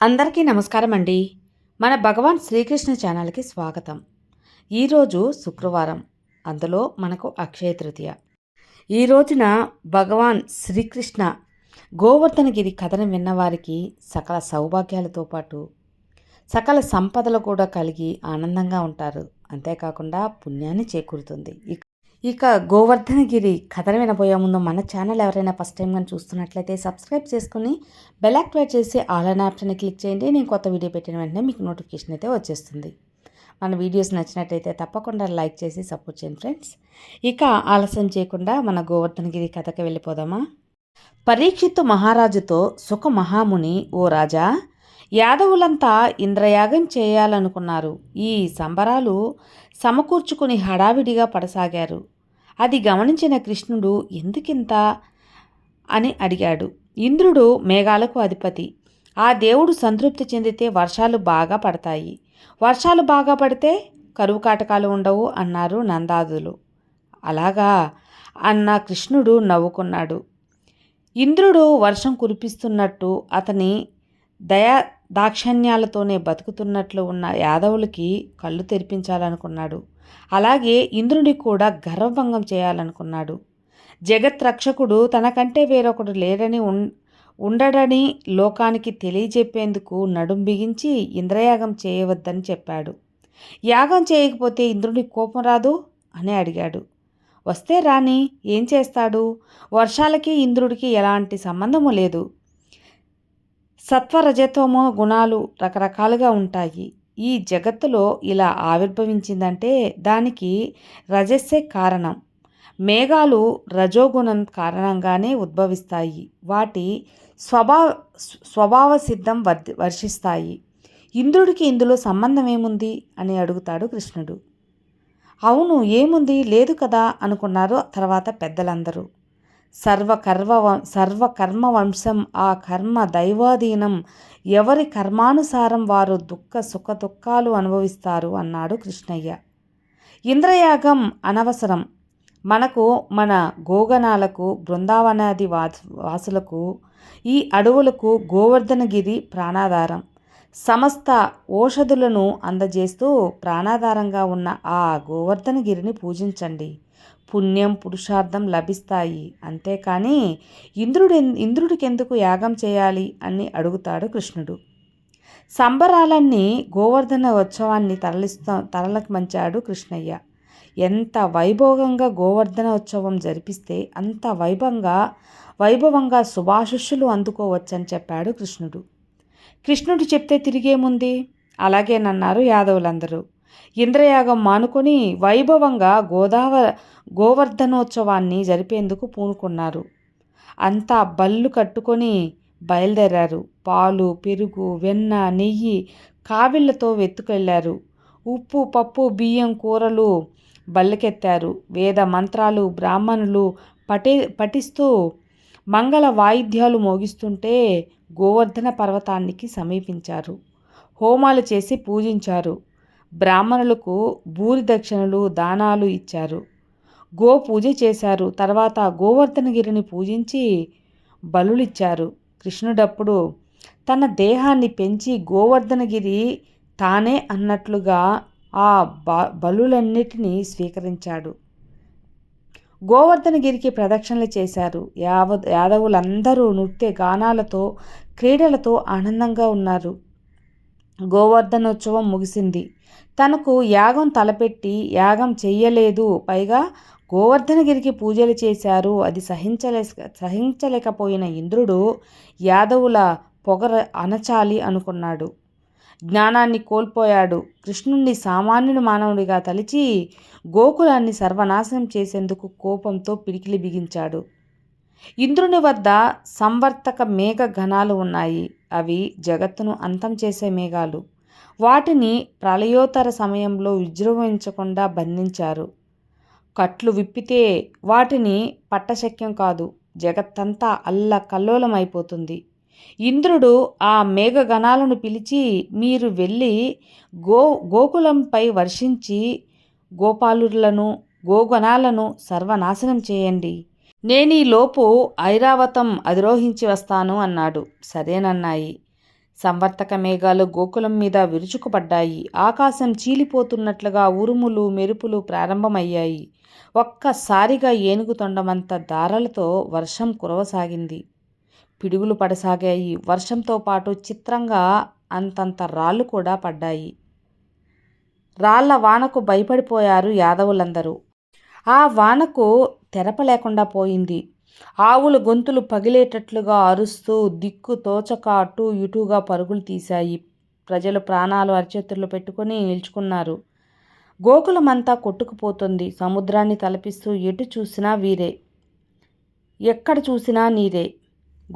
అందరికీ నమస్కారం అండి మన భగవాన్ శ్రీకృష్ణ ఛానల్కి స్వాగతం. ఈరోజు శుక్రవారం. అందులో మనకు అక్షయ తృతీయ. ఈ రోజున భగవాన్ శ్రీకృష్ణ గోవర్ధనగిరి కథను విన్నవారికి సకల సౌభాగ్యాలతో పాటు సకల సంపదలు కూడా కలిగి ఆనందంగా ఉంటారు. అంతేకాకుండా పుణ్యాన్ని చేకూరుతుంది. ఇక గోవర్ధనగిరి కథను వినబోయే ముందు మన ఛానల్ ఎవరైనా ఫస్ట్ టైం కానీ చూస్తున్నట్లయితే సబ్స్క్రైబ్ చేసుకుని బెల్ యాక్టివేట్ చేసి ఆల్ అనే ఆప్షన్ క్లిక్ చేయండి. నేను కొత్త వీడియో పెట్టిన వెంటనే మీకు నోటిఫికేషన్ అయితే వచ్చేస్తుంది. మన వీడియోస్ నచ్చినట్టయితే తప్పకుండా లైక్ చేసి సపోర్ట్ చేయండి ఫ్రెండ్స్ ఇక ఆలస్యం చేయకుండా మన గోవర్ధనగిరి కథకి వెళ్ళిపోదామా? పరీక్షిత్తు మహారాజుతో సుఖ మహాముని ఓ రాజా యాదవులంతా ఇంద్రయాగం చేయాలనుకున్నారు. ఈ సంబరాలు సమకూర్చుకుని హడావిడిగా పడసాగారు. అది గమనించిన కృష్ణుడు ఎందుకింత అని అడిగాడు. ఇంద్రుడు మేఘాలకు అధిపతి. ఆ దేవుడు సంతృప్తి చెందితే వర్షాలు బాగా పడతాయి. వర్షాలు బాగా పడితే కరువు కాటకాలు ఉండవు అన్నారు నందాదులు. అలాగా అన్న కృష్ణుడు నవ్వుకున్నాడు. ఇంద్రుడు వర్షం కురిపిస్తున్నట్టు అతని దయా దాక్షణ్యాలతోనే బతుకుతున్నట్లు ఉన్న యాదవులకి కళ్ళు తెరిపించాలనుకున్నాడు. అలాగే ఇంద్రుని కూడా గర్వభంగం చేయాలనుకున్నాడు. జగత్ రక్షకుడు తనకంటే వేరొకడు లేడని ఉండడని లోకానికి తెలియజెప్పేందుకు నడుం బిగించి ఇంద్రయాగం చేయవద్దని చెప్పాడు. యాగం చేయకపోతే ఇంద్రుడి కోపం రాదు? అని అడిగాడు. వస్తే రాని ఏం చేస్తాడు? వర్షాలకి ఇంద్రుడికి ఎలాంటి సంబంధము లేదు. సత్వరజతోమో గుణాలు రకరకాలుగా ఉంటాయి. ఈ జగత్తులో ఇలా ఆవిర్భవించిందంటే దానికి రజస్సే కారణం. మేఘాలు రజోగుణం కారణంగానే ఉద్భవిస్తాయి. వాటి స్వభావ స్వభావ సిద్ధం వర్షిస్తాయి. ఇంద్రుడికి ఇందులో సంబంధం ఏముంది? అని అడుగుతాడు కృష్ణుడు. అవును ఏముంది? లేదు కదా అనుకున్నారు తర్వాత పెద్దలందరూ. సర్వకర్వ సర్వకర్మ వంశం ఆ కర్మ దైవాధీనం. ఎవరి కర్మానుసారం వారు దుఃఖ సుఖ దుఃఖాలు అనుభవిస్తారు అన్నాడు కృష్ణయ్య. ఇంద్రయాగం అనవసరం. మనకు మన గోగణాలకు బృందావనాది వాసులకు ఈ అడవులకు గోవర్ధనగిరి ప్రాణాధారం. సమస్త ఓషధులను అందజేస్తూ ప్రాణాధారంగా ఉన్న ఆ గోవర్ధనగిరిని పూజించండి. పుణ్యం పురుషార్థం లభిస్తాయి. అంతేకాని ఇంద్రుడు ఇంద్రుడికి ఎందుకు యాగం చేయాలి అని అడుగుతాడు కృష్ణుడు. సంబరాలన్నీ గోవర్ధన ఉత్సవాన్ని తరలిస్తా తరలకు మంచాడు కృష్ణయ్య. ఎంత వైభోగంగా గోవర్ధన ఉత్సవం జరిపిస్తే అంత వైభవంగా వైభవంగా శుభాశిష్యులు అందుకోవచ్చని చెప్పాడు కృష్ణుడు. కృష్ణుడు చెప్తే తిరిగేముంది? అలాగేనన్నారు యాదవులందరూ. ఇంద్రయాగం మానుకొని వైభవంగా గోదావరి గోవర్ధనోత్సవాన్ని జరిపేందుకు పూనుకున్నారు. అంతా బళ్ళు కట్టుకొని బయలుదేరారు. పాలు పెరుగు వెన్న నెయ్యి కావిళ్ళతో వెతుకెళ్ళారు. ఉప్పు పప్పు బియ్యం కూరలు బల్లకెత్తారు వేద మంత్రాలు బ్రాహ్మణులు పటి పఠిస్తూ మంగళ వాయిద్యాలు మోగిస్తుంటే గోవర్ధన పర్వతానికి సమీపించారు. హోమాలు చేసి పూజించారు. బ్రాహ్మణులకు భూరి దక్షిణలు దానాలు ఇచ్చారు. గో పూజ చేశారు. తర్వాత గోవర్ధనగిరిని పూజించి బలులిచ్చారు. కృష్ణుడప్పుడు తన దేహాన్ని పెంచి గోవర్ధనగిరి తానే అన్నట్లుగా ఆ బ బలులన్నిటినీ స్వీకరించాడు. గోవర్ధనగిరికి ప్రదక్షిణలు చేశారు. యావ యాదవులందరూ నృత్య గానాలతో క్రీడలతో ఆనందంగా ఉన్నారు. గోవర్ధనోత్సవం ముగిసింది. తనకు యాగం తలపెట్టి యాగం చెయ్యలేదు. పైగా గోవర్ధనగిరికి పూజలు చేశారు. అది సహించలే సహించలేకపోయిన ఇంద్రుడు యాదవుల పొగర అనచాలి అనుకున్నాడు. జ్ఞానాన్ని కోల్పోయాడు. కృష్ణుణ్ణి సామాన్యుడు మానవుడిగా తలిచి గోకులాన్ని సర్వనాశనం చేసేందుకు కోపంతో పిడికిలి బిగించాడు. ఇంద్రుని వద్ద సంవర్తక మేఘ ఘనాలు ఉన్నాయి. అవి జగత్తును అంతం చేసే మేఘాలు. వాటిని ప్రళయోత్తర సమయంలో విజృంభించకుండా బంధించారు. కట్లు విప్పితే వాటిని పట్టశక్యం కాదు జగత్తంతా అల్ల కల్లోలమైపోతుంది. ఇంద్రుడు ఆ మేఘగణాలను పిలిచి మీరు వెళ్ళి గో గోకులంపై వర్షించి గోపాలులను గోగణాలను సర్వనాశనం చేయండి. నేనీలోపు ఐరావతం అధిరోహించి వస్తాను అన్నాడు. సరేనన్నాయి. సంవర్తక మేఘాలు గోకులం మీద విరుచుకుపడ్డాయి. ఆకాశం చీలిపోతున్నట్లుగా ఉరుములు మెరుపులు ప్రారంభమయ్యాయి. ఒక్కసారిగా ఏనుగు తొండమంత దారలతో వర్షం కురవసాగింది. పిడుగులు పడసాగాయి. వర్షంతో పాటు చిత్రంగా అంతంత రాళ్ళు కూడా పడ్డాయి. రాళ్ళ వానకు భయపడిపోయారు యాదవులందరూ. ఆ వానకు తెరప లేకుండా పోయింది. ఆవుల గొంతులు పగిలేటట్లుగా అరుస్తూ దిక్కు తోచక అటు ఇటుగా పరుగులు తీశాయి. ప్రజలు ప్రాణాలు అరిచేతుల్లో పెట్టుకుని నిల్చుకున్నారు. గోకులమంతా కొట్టుకుపోతుంది. సముద్రాన్ని తలపిస్తూ ఎటు చూసినా వీరే. ఎక్కడ చూసినా నీరే.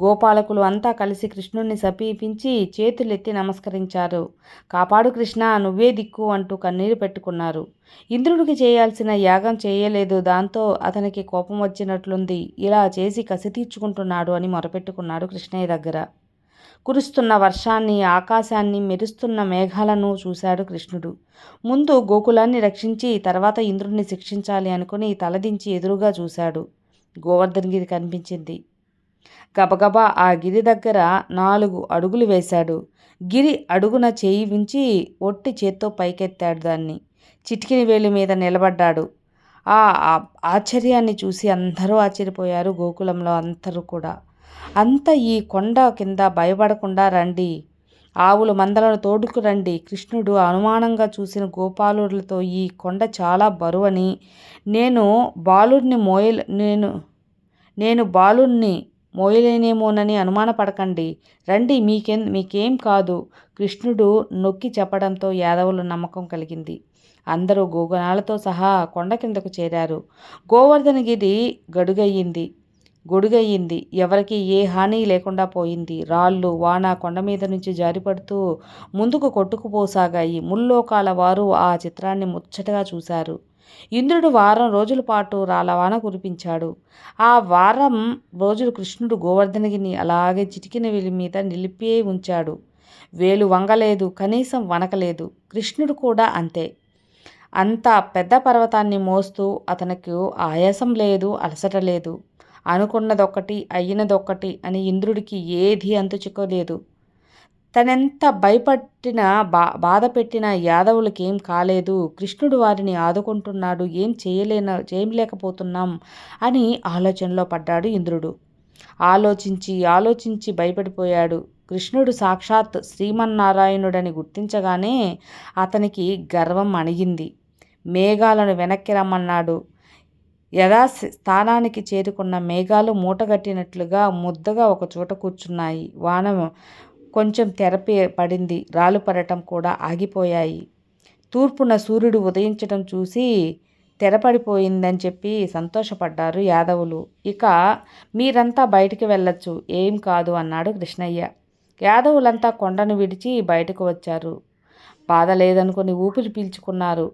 గోపాలకులు అంతా కలిసి కృష్ణుణ్ణి సమీపించి చేతులెత్తి నమస్కరించారు. కాపాడు కృష్ణ నువ్వే దిక్కు అంటూ కన్నీరు పెట్టుకున్నారు. ఇంద్రుడికి చేయాల్సిన యాగం చేయలేదు దాంతో అతనికి కోపం వచ్చినట్లుంది. ఇలా చేసి కసి తీర్చుకుంటున్నాడు అని మొరపెట్టుకున్నాడు కృష్ణయ్య దగ్గర. కురుస్తున్న వర్షాన్ని ఆకాశాన్ని మెరుస్తున్న మేఘాలను చూశాడు కృష్ణుడు. ముందు గోకులాన్ని రక్షించి తర్వాత ఇంద్రుడిని శిక్షించాలి అనుకుని తలదించి ఎదురుగా చూశాడు. గోవర్ధనగిరి కనిపించింది. గబగబా ఆ గిరి దగ్గర నాలుగు అడుగులు వేశాడు. గిరి అడుగున చేయి ఉంచి ఒట్టి చేత్తో పైకెత్తాడు దాన్ని. చిటికిన వేలు మీద నిలబడ్డాడు. ఆ ఆశ్చర్యాన్ని చూసి అందరూ ఆశ్చర్యపోయారు గోకులంలో అందరూ కూడా. అంత ఈ కొండ కింద భయపడకుండా రండి. ఆవులు మందలను తోడుకు రండి. కృష్ణుడు అనుమానంగా చూసిన గోపాలులతో ఈ కొండ చాలా బరువని నేను బాలుడిని మోయల్ నేను నేను బాలుణ్ణి మోయలేనేమోనని అనుమానపడకండి. రండి మీకేం మీకేం కాదు. కృష్ణుడు నొక్కి చెప్పడంతో యాదవులు నమ్మకం కలిగింది. అందరూ గోగనాలతో సహా కొండ కిందకు చేరారు. గోవర్ధనగిరి గడుగయ్యింది. గొడుగయ్యింది. ఎవరికి ఏ హాని లేకుండా పోయింది. రాళ్ళు వాన కొండ మీద నుంచి జారిపడుతూ ముందుకు కొట్టుకుపోసాగాయి. ముల్లోకాల వారు ఆ చిత్రాన్ని ముచ్చటగా చూశారు. ఇంద్రుడు వారం రోజుల పాటు రాలవాన కురిపించాడు. ఆ వారం రోజులు కృష్ణుడు గోవర్ధనగిని అలాగే చిటికిన వెలి మీద నిలిపే ఉంచాడు. వేలు వంగలేదు కనీసం వనకలేదు కృష్ణుడు కూడా అంతే. అంత పెద్ద పర్వతాన్ని మోస్తూ అతనికి ఆయాసం లేదు అలసట లేదు. అనుకున్నదొక్కటి అయినదొక్కటి అని ఇంద్రుడికి ఏది అంతు చిక్కలేదు. తనెంత భయపట్టినా బా బాధ పెట్టిన యాదవులకి ఏం కాలేదు. కృష్ణుడు వారిని ఆదుకుంటున్నాడు. ఏం చేయలేన చేయలేకపోతున్నాం అని ఆలోచనలో పడ్డాడు ఇంద్రుడు. ఆలోచించి ఆలోచించి భయపడిపోయాడు. కృష్ణుడు సాక్షాత్ శ్రీమన్నారాయణుడని గుర్తించగానే అతనికి గర్వం అణిగింది. మేఘాలను వెనక్కి రమ్మన్నాడు. యథా స్థానానికి చేరుకున్న మేఘాలు మూటగట్టినట్లుగా ముద్దగా ఒక చోట కూర్చున్నాయి. వాన కొంచెం తెరపే పడింది. రాళ్ళు పడటం కూడా ఆగిపోయాయి. తూర్పున సూర్యుడు ఉదయించడం చూసి తెరపడిపోయిందని చెప్పి సంతోషపడ్డారు యాదవులు. ఇక మీరంతా బయటికి వెళ్ళొచ్చు. ఏం కాదు అన్నాడు కృష్ణయ్య. యాదవులంతా కొండను విడిచి బయటకు వచ్చారు. బాధ లేదనుకుని ఊపిరి పీల్చుకున్నారు.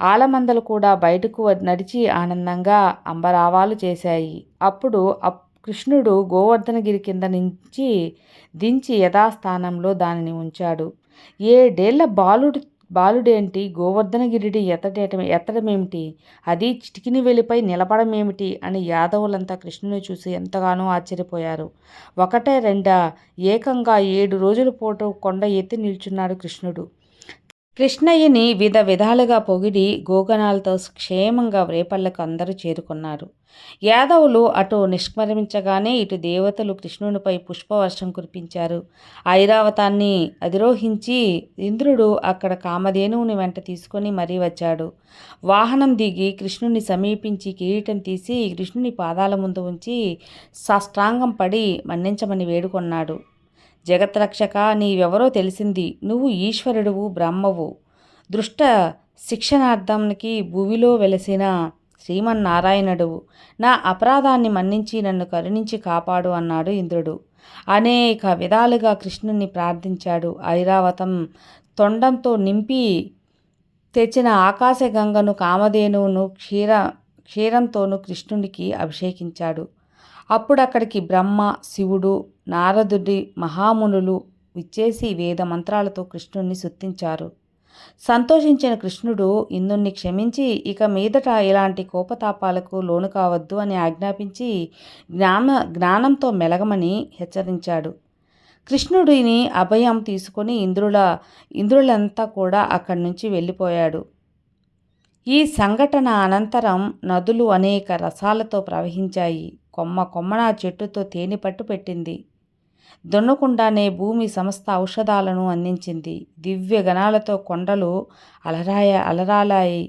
ఆలమందలు కూడా బయటకు నడిచి ఆనందంగా అంబరావాలు చేశాయి. అప్పుడు అప్ కృష్ణుడు గోవర్ధనగిరి కింద నుంచి దించి యథాస్థానంలో దానిని ఉంచాడు. ఏడేళ్ళ బాలుడు బాలుడేంటి? గోవర్ధనగిరిడి ఎత్తడేయటం ఎత్తడమేమిటి? అది చిటికిని వెలిపై నిలబడమేమిటి? అని యాదవులంతా కృష్ణుని చూసి ఎంతగానో ఆశ్చర్యపోయారు. ఒకటే రెండా? ఏకంగా ఏడు రోజుల పూట కొండ ఎత్తి నిల్చున్నాడు కృష్ణుడు. కృష్ణయ్యని విధ విధాలుగా పొగిడి గోగణాలతో క్షేమంగా రేపళ్ళకు అందరూ చేరుకున్నారు. యాదవులు అటు నిష్క్రమించగానే ఇటు దేవతలు కృష్ణునిపై పుష్పవర్షం కురిపించారు. ఐరావతాన్ని అధిరోహించి ఇంద్రుడు అక్కడ కామధేనువుని వెంట తీసుకొని మరీ వచ్చాడు. వాహనం దిగి కృష్ణుని సమీపించి కిరీటం తీసి కృష్ణుని పాదాల ముందు ఉంచి సాష్టాంగం పడి మన్నించమని వేడుకొన్నాడు. జగత్రక్షక నీవెవరో తెలిసింది. నువ్వు ఈశ్వరుడువు బ్రహ్మవు. దృష్ట శిక్షణార్థంకి భూమిలో వెలసిన శ్రీమన్నారాయణుడువు. నా అపరాధాన్ని మన్నించి నన్ను కరుణించి కాపాడు అన్నాడు ఇంద్రుడు. అనేక విధాలుగా కృష్ణుని ప్రార్థించాడు. ఐరావతం తొండంతో నింపి తెచ్చిన ఆకాశగంగను కామధేనువును క్షీర క్షీరంతోనూ కృష్ణునికి అభిషేకించాడు. అప్పుడు అక్కడికి బ్రహ్మ శివుడు నారదుడి మహామునులు విచ్చేసి వేద మంత్రాలతో కృష్ణుణ్ణి సుత్తించారు. సంతోషించిన కృష్ణుడు ఇందుణ్ణి క్షమించి ఇక మీదట ఇలాంటి కోపతాపాలకు లోను కావద్దు అని ఆజ్ఞాపించి జ్ఞాన జ్ఞానంతో మెలగమని హెచ్చరించాడు. కృష్ణుడిని అభయం తీసుకొని ఇంద్రుల ఇంద్రులంతా కూడా అక్కడి నుంచి వెళ్ళిపోయాడు. ఈ సంఘటన అనంతరం నదులు అనేక రసాలతో ప్రవహించాయి. కొమ్మ కొమ్మన చెట్టుతో తేనె పట్టు పెట్టింది. దున్నకుండానే భూమి సమస్త ఔషధాలను అందించింది. దివ్య గణాలతో కొండలు అలరాయ అలరాలాయి.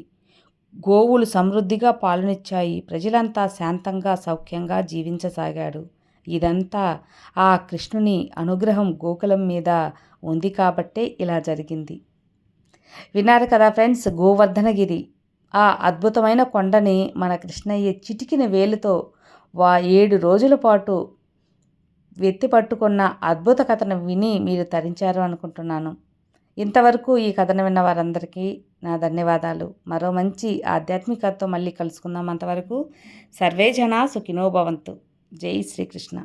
గోవులు సమృద్ధిగా పాలనిచ్చాయి. ప్రజలంతా శాంతంగా సౌఖ్యంగా జీవించసాగాడు. ఇదంతా ఆ కృష్ణుని అనుగ్రహం గోకులం మీద ఉంది కాబట్టే ఇలా జరిగింది. విన్నారు కదా ఫ్రెండ్స్ గోవర్ధనగిరి. ఆ అద్భుతమైన కొండని మన కృష్ణయ్య చిటికిన వేలుతో వా ఏడు రోజుల పాటు వెత్తి పట్టుకున్న అద్భుత కథను విని మీరు తరించారు అనుకుంటున్నాను. ఇంతవరకు ఈ కథను విన్న వారందరికీ నా ధన్యవాదాలు. మరో మంచి ఆధ్యాత్మికతతో మళ్ళీ కలుసుకుందాం అంతవరకు. సర్వే జనా సుఖినో భవంతు. జై శ్రీకృష్ణ.